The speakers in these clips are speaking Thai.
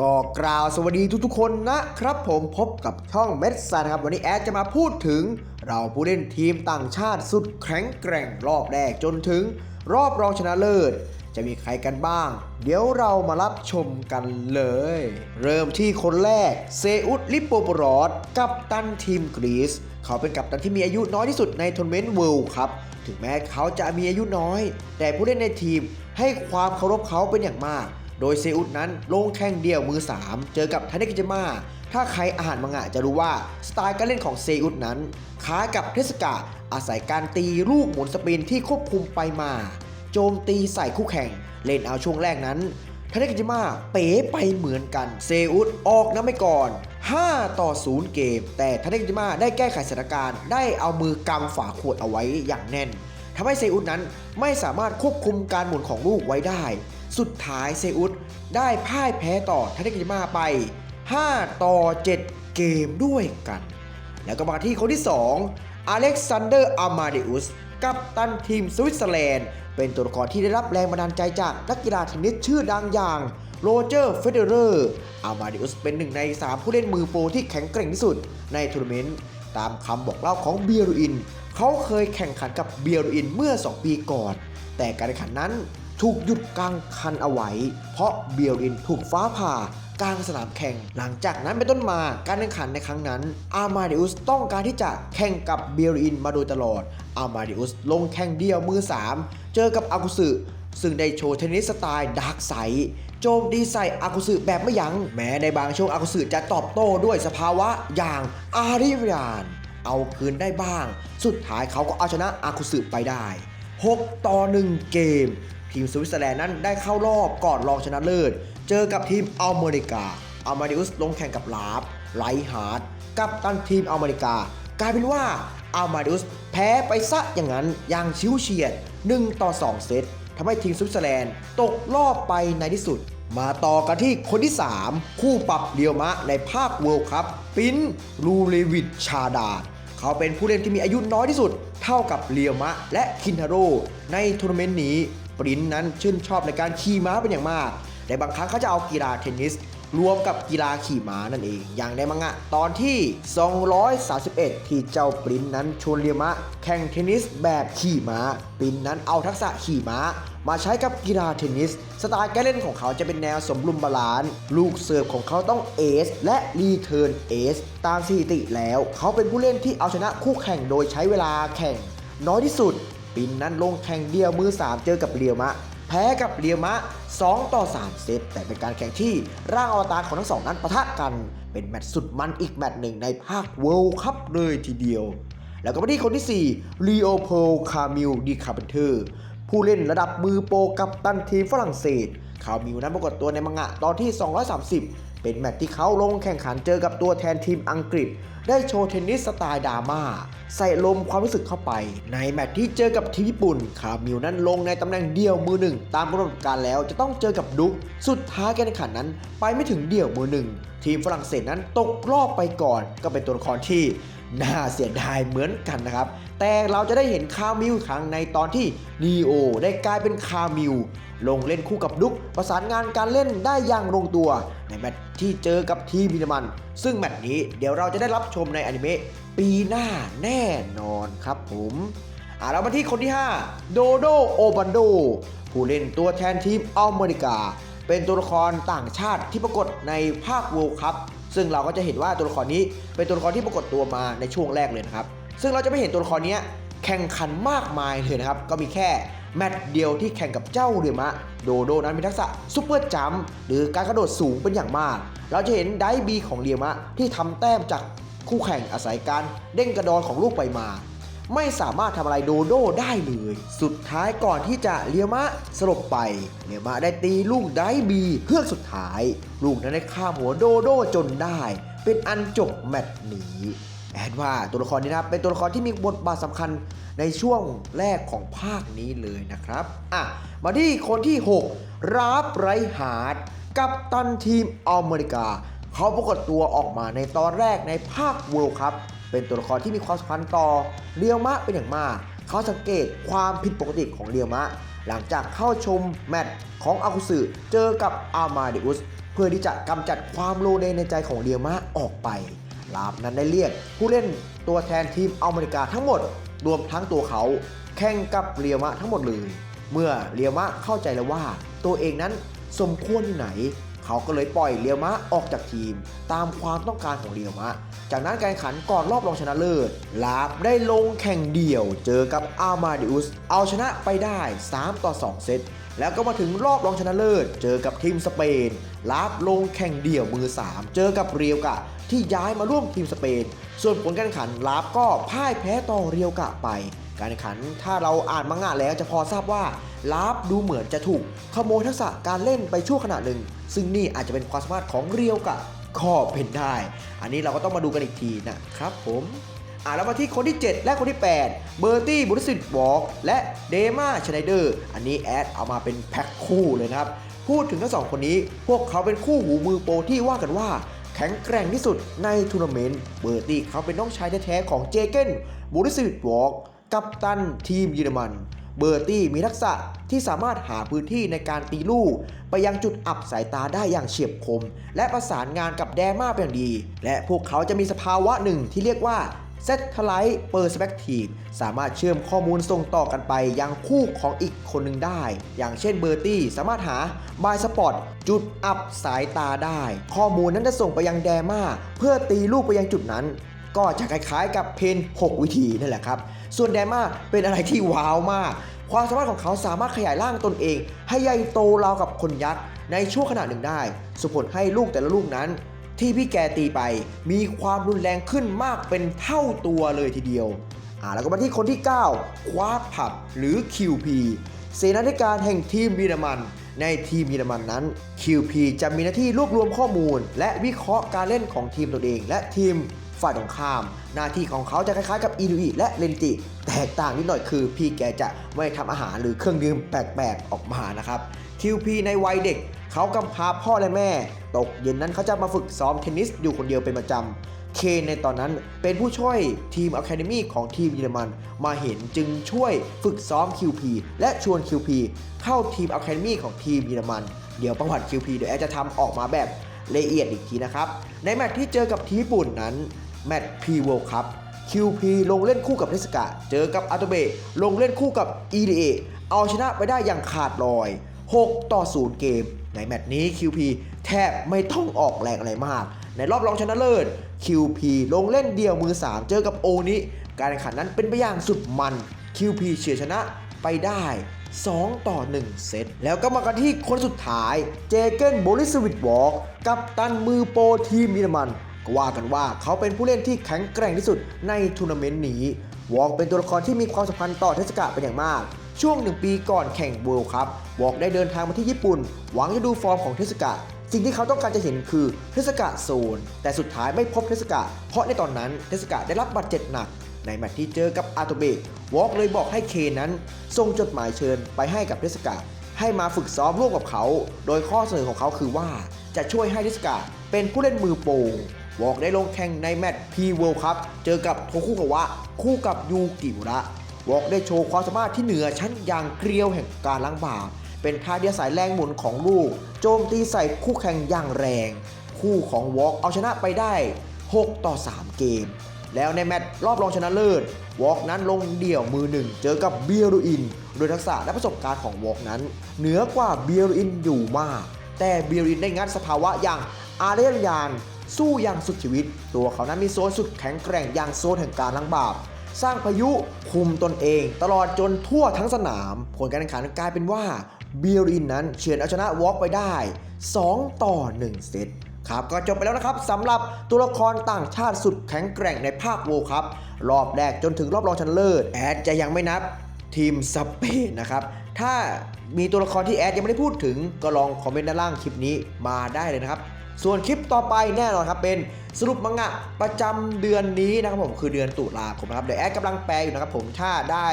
ก็กล่าวสวัสดีทุกๆคนนะครับ ผมพบกับช่องเมดซันครับ วันนี้แอดจะมาพูดถึง เราผู้เล่นทีมต่างชาติสุดแข็งแกร่งรอบแรกจนถึง รอบรองชนะเลิศ จะมีใครกันบ้าง เดี๋ยวเรามารับชมกันเลย เริ่มที่คนแรก เซอุสลิปโปโปรอสกัปตันทีมกรีซเขาเป็นกัปตันที่มีอายุน้อยที่สุดในทัวร์นาเมนต์เวิลด์ครับถึงแม้เขาจะมีอายุน้อย แต่ผู้เล่นในทีมให้ความเคารพเขาเป็นอย่างมาก โดยเซอุสนั้นลงแข่งเดี่ยวมือ 3 เจอกับทาเนกิจิมะถ้าใครอ่านมังงะจะรู้ว่า สไตล์การเล่นของเซอุสนั้นคล้ายกับเทสกะอาศัยการตีลูกหมุนสปินที่ควบคุมไปมา โจมตีใส่คู่แข่ง เล่นเอาช่วงแรกนั้นทาเนกิจิมะเป๋ไปเหมือนกัน เซอุสออกน้ำไปก่อน 5 ต่อ 0 เกม แต่ทาเนกิจิมะได้แก้ไขสถานการณ์ ได้เอามือกำฝาขวดเอาไว้อย่างแน่นทำให้เซอุสนั้นไม่สามารถควบคุมการหมุนของลูกไว้ได้ สุดท้ายเซอุสได้พ่ายแพ้ต่อทาเนกิมะไป 5 ต่อ 7 เกมด้วยกัน แล้วก็มาที่คนที่ 2 อเล็กซานเดอร์อามาเดอุสกัปตันทีมสวิตเซอร์แลนด์ เป็นตัวละครที่ได้รับแรงบันดาลใจจากนักกีฬาเทนนิสชื่อดังอย่างโรเจอร์เฟเดอร์ อามาเดอุสเป็นหนึ่งใน 3 ผู้เล่นมือโปรที่แข็งแกร่งที่สุดในทัวร์นาเมนต์ ตามคำบอกเล่าของเบียรูอิน เขาเคยแข่งขันกับเบียรูอินเมื่อ 2 ปีก่อน แต่การแข่งขันนั้น ถูกหยุดกลางคันเอาไว้ เพราะเบียรินถูกฟ้าผ่ากลางสนามแข่ง หลังจากนั้นเป็นต้นมาการแข่งขันในครั้งนั้น อามาเดอุสต้องการที่จะแข่งกับเบียรินมาโดยตลอด อามาเดอุสลงแข่งเดียวมือ 3 เจอกับอากุสึซึ่งได้โชว์เทนนิสสไตล์ดาร์กไซโจมตีใส่อากุสึแบบไม่ยัง้งแม้ในบางช่วงอากุสึจะตอบโต้ด้วยสภาวะอย่างอาริยานเอาคืนได้บ้าง สุดท้ายเขาก็เอาชนะอากุสึไปได้ 6 ต่อ 1 เกม ทีมสวิตเซอร์แลนด์นั้นได้เข้ารอบก่อนรองชนะเลิศ เจอกับทีมอเมริกาอัลมาดิอุสลงแข่งกับลาฟไลฮาร์ดกับตันทีมอเมริกา กลายเป็นว่าอัลมาดิอุสแพ้ไปซะอย่างนั้นอย่างชิวเฉียด 1 ต่อ 2 เซตทำให้ทีมสวิตเซอร์แลนด์ตกรอบไปในที่สุด มาต่อกันที่คนที่ 3 คู่ปรับเรียวมะในภาคเวิลด์คัพปินลูเลวิดชาดา เขาเป็นผู้เล่นที่มีอายุน้อยที่สุด เท่ากับเรียวมะและคินทาโร่ในทัวร์นาเมนต์นี้ ปรินนั้นชื่นชอบในการขี่ม้าเป็นอย่างมาก แต่บางครั้งเขาจะเอากีฬาเทนนิส รวมกับกีฬาขี่ม้านั่นเอง อย่างในมังงะตอนที่ 231 ที่เจ้าปรินนั้นชวนเรียมะ แข่งเทนนิสแบบขี่ม้า ปรินนั้นเอาทักษะขี่ม้า มาใช้กับกีฬาเทนนิส สไตล์การเล่นของเขาจะเป็นแนวสมดุลบาลานซ์ลูกเสิร์ฟของเขาต้องเอสและรีเทิร์นเอสตามสถิติแล้ว เขาเป็นผู้เล่นที่เอาชนะคู่แข่งโดยใช้เวลาแข่งน้อยที่สุด ปินนั้นลงแข่งเดียวมือ 3 เจอกับเรียวมะ แพ้กับเรียวมะ 2 ต่อ 3 เซตแต่เป็นการแข่งที่ร่างอวตารของทั้งสองนั้นปะทะกัน เป็นแมตช์สุดมันอีกแมตช์หนึ่งในภาคเวิลด์คัพเลยทีเดียว แล้วก็มาที่คนที่4ลีโอโพลคามิลดีคาร์เพนเทอร์ผู้เล่นระดับมือโปรกับตันทีมฝรั่งเศสคามิลนั้นปรากฏตัวในมังงะตอนที่ 230 เป็นแมตช์ที่เขาลงแข่งขันเจอกับตัวแทนทีมอังกฤษ ได้โชว์เทนนิสสไตล์ดราม่าใส่ลมความรู้สึกเข้าไป ในแมตช์ที่เจอกับทีมญี่ปุ่น คามิลนั้นลงในตำแหน่งเดี่ยวมือหนึ่งตามกำหนดการแล้วจะต้องเจอกับดุก สุดท้ายการแข่งขันนั้น ไปไม่ถึงเดี่ยวมือหนึ่งทีมฝรั่งเศสนั้นตกรอบไปก่อน ก็เป็นตัวละครที่ น่าเสียดายเหมือนกันนะครับ แต่เราจะได้เห็นคามิลครั้งในตอนที่นีโอได้กลายเป็นคามิลลงเล่นคู่กับดุกประสานงานการเล่นได้อย่างลงตัว ในแมตช์ที่เจอกับทีมพินมัน ซึ่งแมตช์นี้เดี๋ยวเราจะได้รับชมในอนิเมะปีหน้าแน่นอนครับผมอ่าเรามาที่คนที่ 5 โดโดโอบันโด ผู้เล่นตัวแทนทีมอเมริกา เป็นตัวละครต่างชาติที่ปรากฏในภาค World Cup ซึ่งเราก็จะเห็นว่าตัวละครนี้เป็นตัวละครที่ปรากฏตัวมาในช่วงแรกเลยนะครับ ซึ่งเราจะไม่เห็นตัวละครนี้แข่งขันมากมายเลยนะครับ ก็มีแค่แมตช์เดียวที่แข่งกับเจ้าเรียมะ โดโดนั้นมีทักษะซุปเปอร์จัมป์หรือการกระโดดสูงเป็นอย่างมาก เราจะเห็นไดบีของเรียมะที่ทำแต้มจากคู่แข่งอาศัยการเด้งกระดอนของลูกไปมา ไม่สามารถทำอะไรโดโดได้เลย สุดท้ายก่อนที่จะเลียมะสลบไปเลียมะได้ตีลูกไดบีเพื่อกสุดท้าย ลูกนั้นได้ข้าหัวโดโดจนได้ เป็นอันจบแมตช์นี้แอดว่าตัวละครนี้นะครับเป็นตัวละครที่มีบทบาทสำคัญในช่วงแรกของภาคนี้เลยนะครับอะมาที่คนที่ 6 ราฟไรฮาร์ดกับตันทีมอเมริกา เขาปรากฏตัวออกมาในตอนแรกในภาค World Cup เป็นตัวละครที่มีความสัมพันธ์ต่อเรียวมะเป็นอย่างมาก เขาสังเกตความผิดปกติของเรียวมะ หลังจากเข้าชมแมตช์ของอากุสึเจอกับอามาเดอุสเพื่อที่จะกำจัดความโลเลในใจของเรียวมะออกไปลาบนั้นได้เรียกผู้เล่นตัวแทนทีมอเมริกาทั้งหมด รวมทั้งตัวเขา แข่งกับเรียวมะทั้งหมดเลย เมื่อเรียวมะเข้าใจแล้วว่า ตัวเองนั้นสมควรอยู่ไหน เขาก็เลยปล่อยเรียวมะออกจากทีม ตามความต้องการของเรียวมะ จากนั้นการแข่งขันก่อนรอบรองชนะเลิศลาบได้ลงแข่งเดี่ยว เจอกับอามาดิอุส เอาชนะไปได้ 3 ต่อ 2 เซตแล้วก็มาถึงรอบรองชนะเลิศ เจอกับทีมสเปนลาบลงแข่งเดี่ยวมือ 3 เจอกับเรียวกะ ที่ย้ายมาร่วมทีมสเปน ส่วนผลการแข่งขันลาบก็พ่ายแพ้ต่อเรียวกะไป การแข่งขันถ้าเราอ่านมังงะแล้วจะพอทราบว่าลาบดูเหมือนจะถูกขโมยทักษะการเล่นไปชั่วขณะหนึ่ง ซึ่งนี่อาจจะเป็นความสามารถของเรียวกะก็เป็นได้ อันนี้เราก็ต้องมาดูกันอีกทีนะครับผมอ่าแล้วมาที่คนที่ 7 และคนที่ 8 เบอร์ตี้บุริสิตวอล์กและเดมาชไนเดอร์ อันนี้แอดเอามาเป็นแพ็คคู่เลยนะครับ พูดถึงทั้งสองคนนี้ พวกเขาเป็นคู่หูมือโปรที่ว่ากันว่าแข็งแกร่งที่สุดในทัวร์นาเมนต์ เบอร์ตี้เขาเป็นน้องชายแท้ๆของเจเกนบุริสิตวอล์ก กัปตันทีมเยอรมันเบอร์ตี้มีทักษะที่สามารถหาพื้นที่ในการตีลูก ไปยังจุดอับสายตาได้อย่างเฉียบคม และประสานงานกับแดมาเป็นอย่างดี และพวกเขาจะมีสภาวะหนึ่งที่เรียกว่า Satellite Perspective สามารถเชื่อมข้อมูลส่งต่อกันไปยังคู่ของอีกคนหนึ่งได้ อย่างเช่นเบอร์ตี้สามารถหาบายสปอตจุดอับสายตาได้ ข้อมูลนั้นจะส่งไปยังแดมาเพื่อตีลูกไปยังจุดนั้น ก็จะคล้ายๆกับเพน 6 วิธีนั่นแหละครับ ส่วนแดมาเป็นอะไรที่ว้าวมาก ความสามารถของเขาสามารถขยายร่างตนเอง ให้ใหญ่โตราวกับคนยักษ์ในช่วงขณะหนึ่งได้ส่งผลให้ลูกแต่ละลูกนั้น ที่พี่แกตีไปมีความรุนแรงขึ้นมากเป็นเท่าตัวเลยทีเดียวอ่าแล้วก็มาที่คนที่ 9 คว้าผับหรือ QP เสนาธิการแห่งทีมเยอรมัน ในทีมเยอรมันนั้น QP จะมีหน้าที่รวบรวมข้อมูล และวิเคราะห์การเล่นของทีมตัวเอง และทีม ฝ่ายตรงข้าม หน้าที่ของเขาจะคล้ายๆกับอินุอิและเลนจิ แตกต่างนิดหน่อยคือ พี่แกจะไม่ทำอาหารหรือเครื่องดื่มแปลกๆออกมานะครับ QP ในวัยเด็ก เขากำพร้าพ่อและแม่ ตกเย็นนั้นเขาจะมาฝึกซ้อมเทนนิสอยู่คนเดียวเป็นประจำเคนในตอนนั้นเป็นผู้ช่วยทีมอะคาเดมีของทีมเยอรมัน มาเห็นจึงช่วยฝึกซ้อม QP และชวน QP เข้าทีมอะคาเดมีของทีมเยอรมัน เดี๋ยวประวัติ QP เดี๋ยวแอจะทำออกมาแบบละเอียดอีกทีนะครับ ในแมตช์ที่เจอกับทีมญี่ปุ่นนั้น แมตช์พรีเวิลด์คัพ QP ลงเล่นคู่กับเทสกะเจอกับอาโตเบะลงเล่นคู่กับ EDA เอาชนะไปได้อย่างขาดลอย 6 ต่อ 0 เกม ในแมตช์นี้ QP แทบไม่ต้องออกแรงอะไรมาก ในรอบรองชนะเลิศ QP ลงเล่นเดี่ยวมือ 3 เจอกับโอนิการแข่งขันนั้นเป็นไปอย่างสุดมัน QP เฉือนชนะไปได้ 2 ต่อ 1 เซต แล้วก็มากันที่คนสุดท้าย เจเกนโบลิสวิตวอล์กกับตันมือโปรทีมเยอรมัน ว่ากันว่าเขาเป็นผู้เล่นที่แข็งแกร่งที่สุดในทัวร์นาเมนต์นี้ วอกเป็นตัวละครที่มีความสัมพันธ์ต่อเทศกาลเป็นอย่างมากช่วงหนึ่งปีก่อนแข่งเวิลด์คัพวอกได้เดินทางมาที่ญี่ปุ่น หวังจะดูฟอร์มของเทศกาลสิ่งที่เขาต้องการจะเห็นคือเทศกาลโซน แต่สุดท้ายไม่พบเทศกาลเพราะในตอนนั้นเทศกาลได้รับบาดเจ็บหนัก ในแมตช์ที่เจอกับอาโตเบะวอกเลยบอกให้เคนั้น ส่งจดหมายเชิญไปให้กับเทศกาลให้มาฝึกซ้อมร่วมกับเขา โดยข้อเสนอของเขาคือว่าจะช่วยให้เทศกาลเป็นผู้เล่นมือโปร วอกได้ลงแข่งในแมตช์พีเวิลด์คัพเจอกับโทคุกาวะ คู่กับยูกิมุระวอกได้โชว์ความสามารถที่เหนือชั้นอย่างเกลียวแห่งการล้างบาปเป็นท่าเดียสายแรงหมุนของลูก โจมตีใส่คู่แข่งอย่างแรง คู่ของวอกเอาชนะไปได้ 6 ต่อ 3 เกม แล้วในแมตช์รอบรองชนะเลิศวอกนั้นลงเดี่ยวมือหนึ่งเจอกับเบียรูอิน โดยทักษะและประสบการณ์ของวอกนั้น เหนือกว่าเบียรูอินอยู่มาก แต่เบียรูอินได้งัดสภาวะอย่างอาเรียนยาน สู้อย่างสุดชีวิต ตัวเขานั้นมีโซนสุดแข็งแกร่งอย่างโซนแห่งการล้างบาป สร้างพายุคุมตนเอง ตลอดจนทั่วทั้งสนาม ผลการแข่งขันกลายเป็นว่าเบียรินนั้นเฉือนเอาชนะวอล์กไปได้ 2 ต่อ 1 เซตครับก็จบไปแล้วนะครับสำหรับตัวละครต่างชาติสุดแข็งแกร่งในภาคโวครับรอบแรกจนถึงรอบรองชนะเลิศแอดจะยังไม่นับทีมสเปนนะครับ ถ้ามีตัวละครที่แอดยังไม่ได้พูดถึงก็ลองคอมเมนต์ด้านล่างคลิปนี้มาได้เลยนะครับ ส่วนคลิปต่อไปแน่นอนครับเป็นสรุปมังงะประจำเดือนนี้นะครับผมคือเดือนตุลาคมนะครับเดี๋ยวแอดกำลังแปลอยู่นะครับผมถ้าได้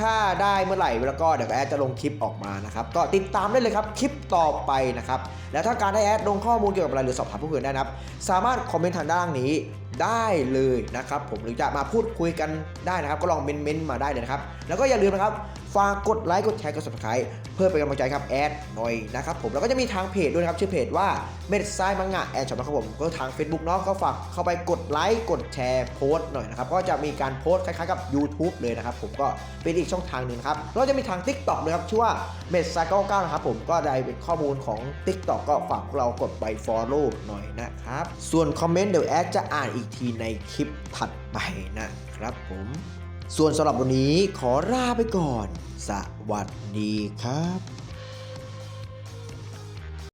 ถ้าได้เมื่อไหร่แล้วก็เดี๋ยวแอดจะลงคลิปออกมานะครับก็ติดตามได้เลยครับคลิปต่อไปนะครับแล้วถ้าการได้แอดลงข้อมูลเกี่ยวกับอะไรหรือสอบถามผู้อื่นได้นะครับ สามารถคอมเมนต์ทางด้านล่างนี้ได้เลยนะครับ ผมหรือจะมาพูดคุยกันได้นะครับ ก็ลองเมนเมนต์มาได้เลยนะครับ แล้วก็อย่าลืมนะครับ ฝากกดไลค์กดแชร์กด subscribe เพื่อเป็นกำลังใจครับแอดหน่อยนะครับผมแล้วก็จะมีทางเพจด้วยนะครับชื่อเพจว่าเม็ดซ้ายมังงะแอดช็อปนะครับผมก็ทาง Facebook เนาะก็ฝากเข้าไปกดไลค์กดแชร์โพสต์หน่อยนะครับก็จะมีการโพสต์คล้ายๆกับ YouTube เลยนะครับผมก็เป็นอีกช่องทางหนึ่งครับแล้วจะมีทาง TikTok ด้วยครับชื่อว่าเม็ดซ้าย99นะครับผมก็ได้เป็นข้อมูลของ TikTok ก็ฝากพวกเรากดไป follow หน่อยนะครับส่วนคอมเมนต์เดี๋ยวแอดจะอ่านอีกทีในคลิปถัดไปนะครับผม ส่วนสำหรับวันนี้ขอลาไปก่อน สวัสดีครับ